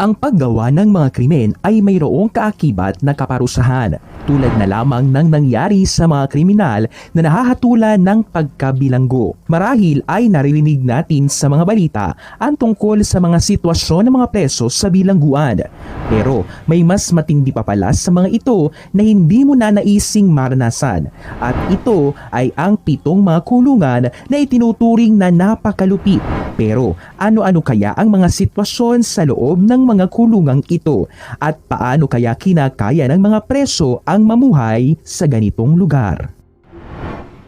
Ang paggawa ng mga krimen ay mayroong kaakibat na kaparusahan tulad na lamang ng nangyari sa mga kriminal na nahahatulan ng pagkabilanggo. Marahil ay naririnig natin sa mga balita ang tungkol sa mga sitwasyon ng mga preso sa bilangguan. Pero may mas matindi pa pala sa mga ito na hindi mo na naising maranasan. At ito ay ang pitong mga kulungan na itinuturing na napakalupit. Pero ano-ano kaya ang mga sitwasyon sa loob ng mga kulungang ito at paano kaya kinakaya ng mga preso ang mamuhay sa ganitong lugar?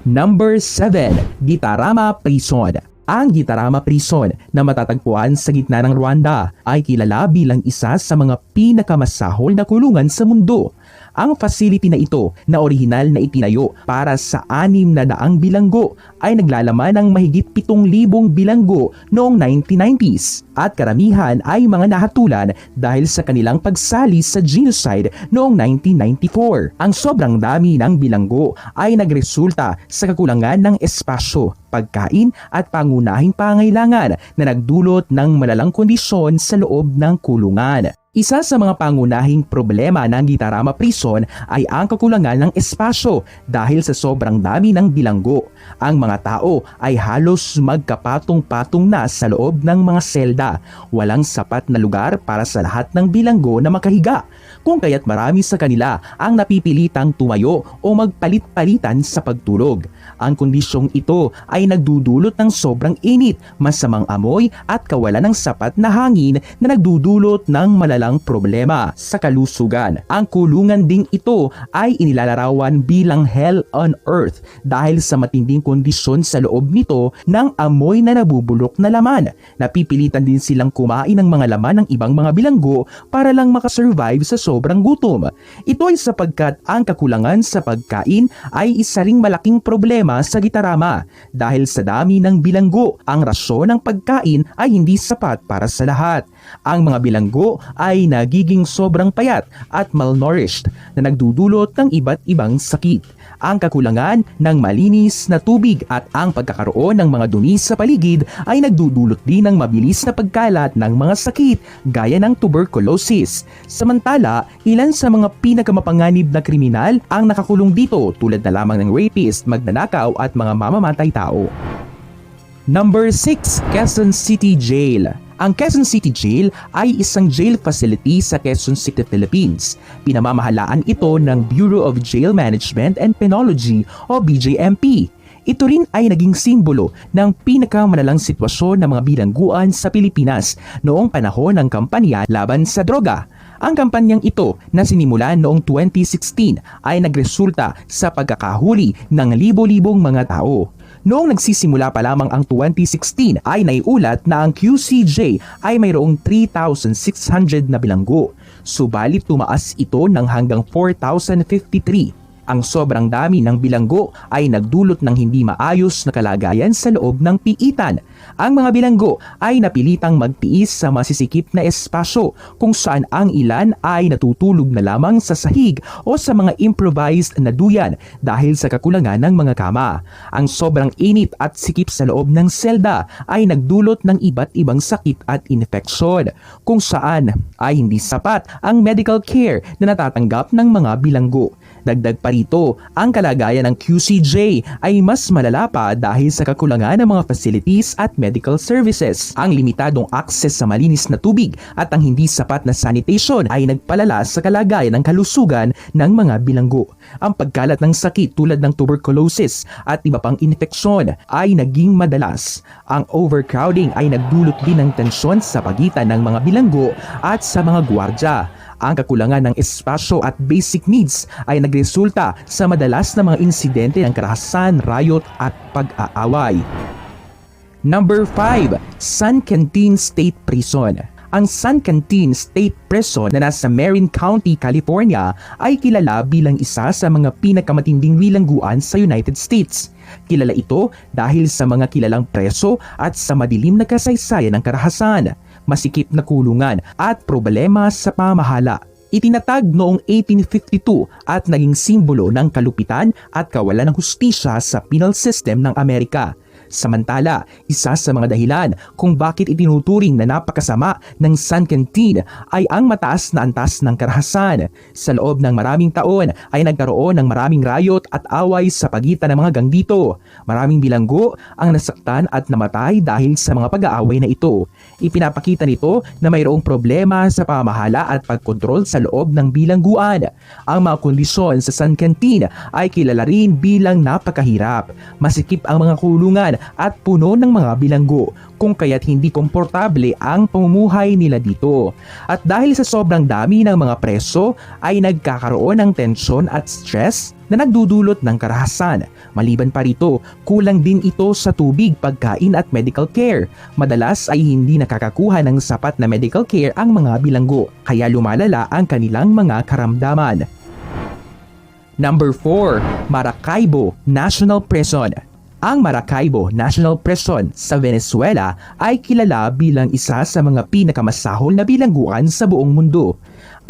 Number 7. Gitarama Prison ang Gitarama Prison na matatagpuan sa gitna ng Rwanda ay kilala bilang isa sa mga pinakamasahol na kulungan sa mundo. Ang facility na ito na orihinal na itinayo para sa anim na daang bilanggo ay naglalaman ng mahigit 7,000 bilanggo noong 1990s at karamihan ay mga nahatulan dahil sa kanilang pagsali sa genocide noong 1994. Ang sobrang dami ng bilanggo ay nagresulta sa kakulangan ng espasyo, pagkain at pangunahing pangailangan na nagdulot ng malalang kondisyon sa loob ng kulungan. Isa sa mga pangunahing problema ng Gitarama Prison ay ang kakulangan ng espasyo dahil sa sobrang dami ng bilanggo. Ang mga tao ay halos magkapatong-patong na sa loob ng mga selda. Walang sapat na lugar para sa lahat ng bilanggo na makahiga. Kung kaya't marami sa kanila ang napipilitang tumayo o magpalit-palitan sa pagtulog. Ang kondisyong ito ay nagdudulot ng sobrang init, masamang amoy at kawalan ng sapat na hangin na nagdudulot ng malalang problema sa kalusugan. Ang kulungan ding ito ay inilalarawan bilang hell on earth dahil sa matinding kondisyon sa loob nito ng amoy na nabubulok na laman. Napipilitan din silang kumain ng mga laman ng ibang mga bilanggo para lang makasurvive sa sobrang gutom. Ito ay sapagkat ang kakulangan sa pagkain ay isa ring malaking problema sa Gitarama dahil sa dami ng bilanggo, ang rasyon ng pagkain ay hindi sapat para sa lahat. Ang mga bilanggo ay nagiging sobrang payat at malnourished na nagdudulot ng iba't ibang sakit. Ang kakulangan ng malinis na tubig at ang pagkakaroon ng mga dumi sa paligid ay nagdudulot din ng mabilis na pagkalat ng mga sakit gaya ng tuberculosis. Samantala, ilan sa mga pinakamapanganib na kriminal ang nakakulong dito tulad na lamang ng rapist, magnanakaw at mga mamamatay tao. Number 6, Quezon City Jail. Ang Quezon City Jail ay isang jail facility sa Quezon City, Philippines. Pinamamahalaan ito ng Bureau of Jail Management and Penology o BJMP. Ito rin ay naging simbolo ng pinakamalalang sitwasyon ng mga bilangguan sa Pilipinas noong panahon ng kampanya laban sa droga. Ang kampanyang ito na sinimulan noong 2016 ay nagresulta sa pagkakahuli ng libo-libong mga tao. Noong nagsisimula pa lamang ang 2016 ay naiulat na ang QCJ ay mayroong 3,600 na bilanggo. Subalit tumaas ito ng hanggang 4,053 ang sobrang dami ng bilanggo ay nagdulot ng hindi maayos na kalagayan sa loob ng piitan. Ang mga bilanggo ay napilitang magtiis sa masisikip na espasyo kung saan ang ilan ay natutulog na lamang sa sahig o sa mga improvised na duyan dahil sa kakulangan ng mga kama. Ang sobrang init at sikip sa loob ng selda ay nagdulot ng iba't ibang sakit at infeksyon kung saan ay hindi sapat ang medical care na natatanggap ng mga bilanggo. Dagdag pa rito, ang kalagayan ng QCJ ay mas malala pa dahil sa kakulangan ng mga facilities at medical services. Ang limitadong access sa malinis na tubig at ang hindi sapat na sanitation ay nagpalala sa kalagayan ng kalusugan ng mga bilanggo. Ang pagkalat ng sakit tulad ng tuberculosis at iba pang infeksyon ay naging madalas. Ang overcrowding ay nagdulot din ng tensyon sa pagitan ng mga bilanggo at sa mga gwardya. Ang kakulangan ng espasyo at basic needs ay nagresulta sa madalas na mga insidente ng karahasan, riot at pag-aaway. Number 5, San Quintin State Prison. Ang San Quintin State Prison na nasa Marin County, California ay kilala bilang isa sa mga pinakamatinding bilangguan sa United States. Kilala ito dahil sa mga kilalang preso at sa madilim na kasaysayan ng karahasan, masikip na kulungan at problema sa pamahala. Itinatag noong 1852 at naging simbolo ng kalupitan at kawalan ng hustisya sa penal system ng Amerika. Samantala, isa sa mga dahilan kung bakit itinuturing na napakasama ng San Quintin ay ang mataas na antas ng karahasan. Sa loob ng maraming taon ay nagkaroon ng maraming rayot at away sa pagitan ng mga gang dito. Maraming bilanggo ang nasaktan at namatay dahil sa mga pag-aaway na ito. Ipinapakita nito na mayroong problema sa pamahala at pagkontrol sa loob ng bilangguan. Ang mga kondisyon sa San Quintin ay kilala rin bilang napakahirap. Masikip ang mga kulungan at puno ng mga bilanggo kung kaya't hindi komportable ang pamumuhay nila dito. At dahil sa sobrang dami ng mga preso ay nagkakaroon ng tensyon at stress na nagdudulot ng karahasan. Maliban pa rito, kulang din ito sa tubig, pagkain at medical care. Madalas ay hindi nakakakuha ng sapat na medical care ang mga bilanggo, kaya lumalala ang kanilang mga karamdaman. Number 4, Maracaibo National Prison. Ang Maracaibo National Prison sa Venezuela ay kilala bilang isa sa mga pinakamasahol na bilangguan sa buong mundo.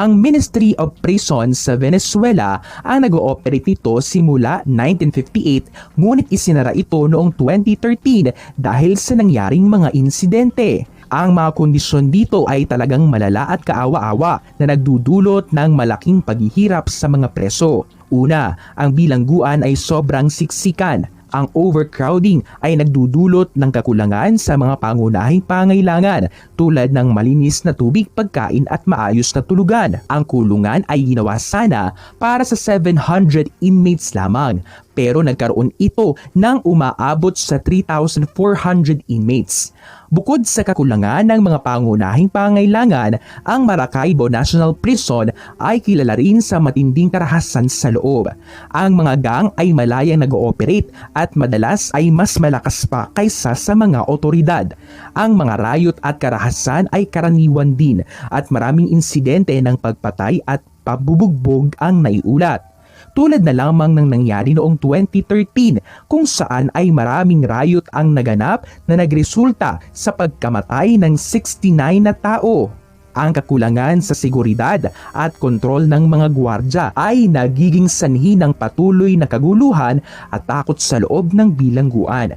Ang Ministry of Prisons sa Venezuela ang nag-ooperate nito simula 1958 ngunit isinara ito noong 2013 dahil sa nangyaring mga insidente. Ang mga kondisyon dito ay talagang malala at kaawa-awa na nagdudulot ng malaking paghihirap sa mga preso. Una, ang bilangguan ay sobrang siksikan ang overcrowding ay nagdudulot ng kakulangan sa mga pangunahing pangailangan tulad ng malinis na tubig, pagkain at maayos na tulugan. Ang kulungan ay ginawa sana para sa 700 inmates lamang pero nagkaroon ito ng umaabot sa 3,400 inmates. Bukod sa kakulangan ng mga pangunahing pangailangan, ang Maracaibo National Prison ay kilala rin sa matinding karahasan sa loob. Ang mga gang ay malayang nag-ooperate at madalas ay mas malakas pa kaysa sa mga otoridad. Ang mga rayot at karahasan ay karaniwan din at maraming insidente ng pagpatay at pabubugbog ang naiulat tulad na lamang ng nangyari noong 2013 kung saan ay maraming riot ang naganap na nagresulta sa pagkamatay ng 69 na tao. Ang kakulangan sa seguridad at kontrol ng mga gwardya ay nagiging sanhi ng patuloy na kaguluhan at takot sa loob ng bilangguan.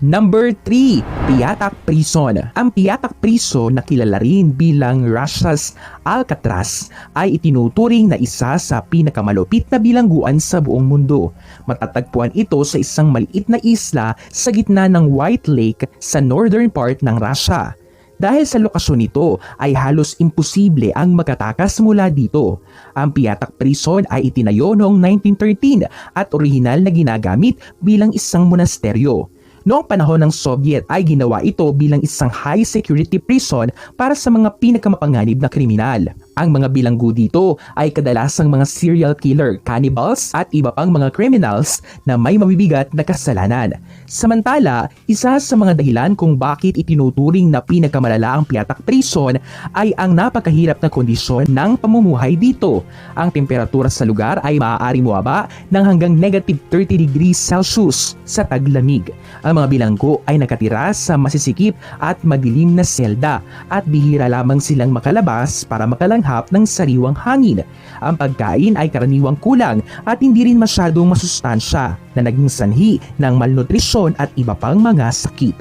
Number 3, Piatak Prison. Ang Piatak Prison na kilala rin bilang Russia's Alcatraz ay itinuturing na isa sa pinakamalupit na bilangguan sa buong mundo. Matatagpuan ito sa isang maliit na isla sa gitna ng White Lake sa northern part ng Russia. Dahil sa lokasyon nito ay halos imposible ang makatakas mula dito. Ang Piatak Prison ay itinayo noong 1913 at orihinal na ginagamit bilang isang monasteryo. Noong panahon ng Soviet ay ginawa ito bilang isang high security prison para sa mga pinakamapanganib na kriminal. Ang mga bilanggo dito ay kadalasang mga serial killer, cannibals at iba pang mga criminals na may mabibigat na kasalanan. Samantala, isa sa mga dahilan kung bakit itinuturing na pinakamalala ang Piatak Prison ay ang napakahirap na kondisyon ng pamumuhay dito. Ang temperatura sa lugar ay maaari muaba ng hanggang negative 30 degrees Celsius sa taglamig. Ang mga bilanggo ay nakatira sa masisikip at madilim na selda at bihira lamang silang makalabas para makalanghap maghap ng sariwang hangin. Ang pagkain ay karaniwang kulang at hindi rin masyadong masustansya na naging sanhi ng malnutrisyon at iba pang mga sakit.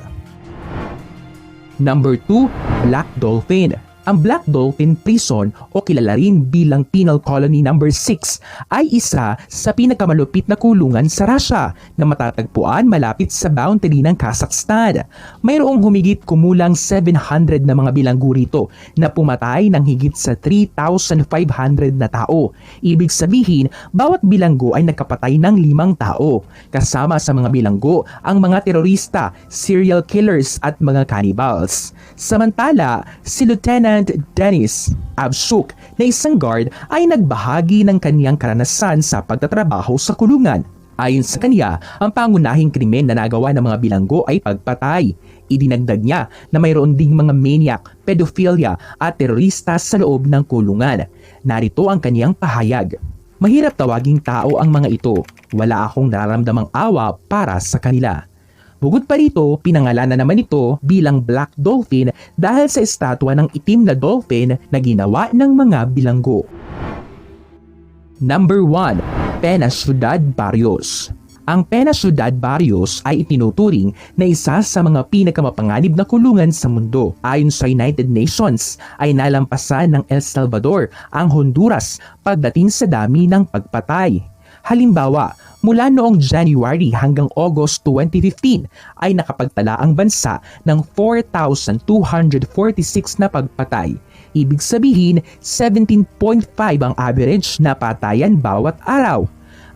Number 2, Black Dolphin ang Black Dolphin Prison o kilala rin bilang Penal Colony No. 6 ay isa sa pinakamalupit na kulungan sa Russia na matatagpuan malapit sa boundary ng Kazakhstan. Mayroong humigit kumulang 700 na mga bilanggo rito na pumatay ng higit sa 3,500 na tao. Ibig sabihin, bawat bilanggo ay nagkapatay ng limang tao. Kasama sa mga bilanggo ang mga terorista, serial killers at mga cannibals. Samantala, si Lieutenant Lieutenant Dennis Absuk na isang guard ay nagbahagi ng kaniyang karanasan sa pagtatrabaho sa kulungan. Ayon sa kanya, ang pangunahing krimen na nagawa ng mga bilanggo ay pagpatay. Idinagdag niya na mayroon ding mga maniac, pedophilia at terorista sa loob ng kulungan. Narito ang kaniyang pahayag. Mahirap tawaging tao ang mga ito. Wala akong nararamdamang awa para sa kanila. Bukod pa rito, pinangalanan naman ito bilang Black Dolphin dahil sa estatwa ng itim na dolphin na ginawa ng mga bilanggo. Number 1. Pena Ciudad Barrios Ang Pena Ciudad Barrios ay itinuturing na isa sa mga pinakamapanganib na kulungan sa mundo. Ayon sa United Nations, ay nalampasan ng El Salvador ang Honduras pagdating sa dami ng pagpatay. Halimbawa, mula noong January hanggang August 2015 ay nakapagtala ang bansa ng 4,246 na pagpatay. Ibig sabihin, 17.5 ang average na patayan bawat araw.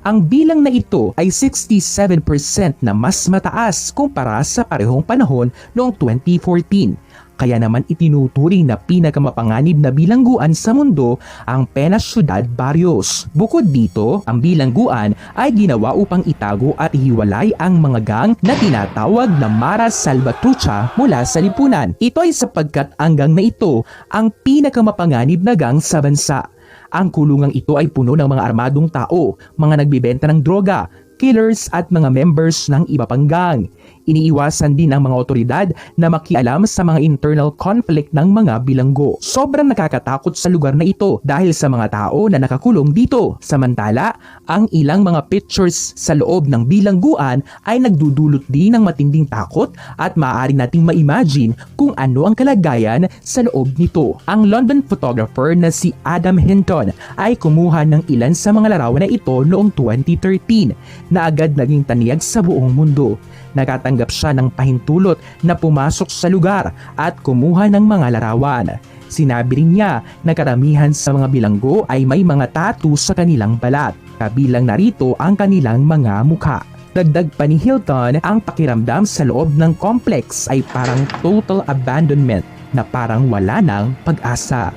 Ang bilang na ito ay 67% na mas mataas kumpara sa parehong panahon noong 2014. Kaya naman itinuturing na pinakamapanganib na bilangguan sa mundo ang Pena Ciudad Barrios. Bukod dito, ang bilangguan ay ginawa upang itago at hiwalay ang mga gang na tinatawag na Mara Salvatrucha mula sa lipunan. Ito ay sapagkat ang gang na ito ang pinakamapanganib na gang sa bansa. Ang kulungang ito ay puno ng mga armadong tao, mga nagbibenta ng droga, killers at mga members ng iba pang gang. Iniiwasan din ng mga otoridad na makialam sa mga internal conflict ng mga bilanggo. Sobrang nakakatakot sa lugar na ito dahil sa mga tao na nakakulong dito. Samantala, ang ilang mga pictures sa loob ng bilangguan ay nagdudulot din ng matinding takot at maaari nating ma-imagine kung ano ang kalagayan sa loob nito. Ang London photographer na si Adam Hinton ay kumuha ng ilan sa mga larawan na ito noong 2013 na agad naging taniyag sa buong mundo. Nakatanggap siya ng pahintulot na pumasok sa lugar at kumuha ng mga larawan. Sinabi rin niya na karamihan sa mga bilanggo ay may mga tattoo sa kanilang balat. Kabilang narito ang kanilang mga mukha. Dagdag pa ni Hilton, ang pakiramdam sa loob ng complex ay parang total abandonment na parang wala ng pag-asa.